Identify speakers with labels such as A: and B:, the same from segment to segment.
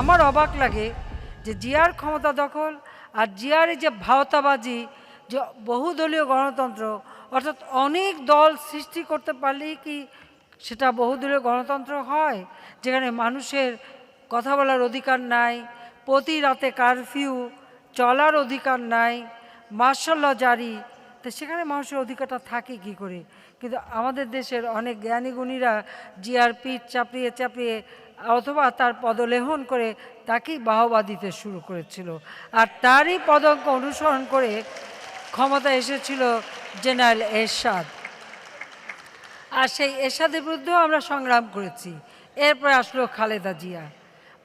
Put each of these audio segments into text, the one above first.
A: আমার অবাক লাগে যে জিয়ার ক্ষমতা দখল আর জিয়ার যে ভাওতাবাজি, যে বহুদলীয় গণতন্ত্র, অর্থাৎ অনেক দল সৃষ্টি করতে পারলেই কি সেটা বহুদলীয় গণতন্ত্র হয়? যেখানে মানুষের কথা বলার অধিকার নাই, প্রতি রাতে কারফিউ চলার অধিকার নাই, মার্শাল জারি। তো সেখানে মানুষের অধিকারটা থাকে কি করে? কিন্তু আমাদের দেশের অনেক জ্ঞানী গুণীরা জিয়ার পিঠ চাপড়িয়ে চাপড়িয়ে অথবা তার পদলেহন করে তাকেই বাহবা দিতে শুরু করেছিল। আর তারই পদঙ্ক অনুসরণ করে ক্ষমতা এসেছিল জেনারেল এরশাদ। আর সেই এরশাদের বিরুদ্ধেও আমরা সংগ্রাম করেছি। এরপরে আসলো খালেদা জিয়া।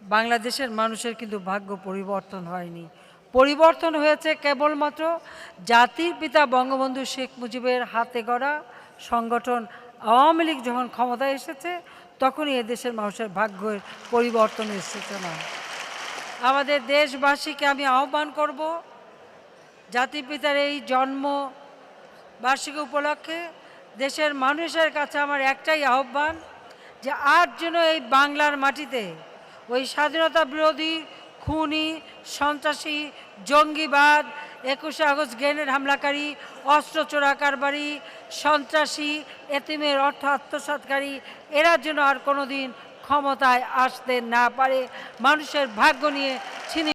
A: বাংলাদেশের মানুষের কিন্তু ভাগ্য পরিবর্তন হয়নি। পরিবর্তন হয়েছে কেবলমাত্র জাতির পিতা বঙ্গবন্ধু শেখ মুজিবের হাতে গড়া সংগঠন আওয়ামী লীগ যখন ক্ষমতায় এসেছে তখনই এদেশের মানুষের ভাগ্যের পরিবর্তন এসেছে না। আমাদের দেশবাসীকে আমি আহ্বান করব জাতির পিতার এই জন্ম বার্ষিকী উপলক্ষে দেশের মানুষের কাছে আমার একটাই আহ্বান যে আর যেন এই বাংলার মাটিতে ওই স্বাধীনতা বিরোধী, খুনি, সন্ত্রাসী, জঙ্গিবাদ একুশে আগস্ট গ্রেনেড হামলাকারী, অস্ত্র চোরা কারবারি, সন্ত্রাসী, এতিমের অর্থ আত্মসাতকারী, এরা যেন আর কোনোদিন ক্ষমতায় আসতে না পারে। মানুষের ভাগ্য নিয়ে ছিনি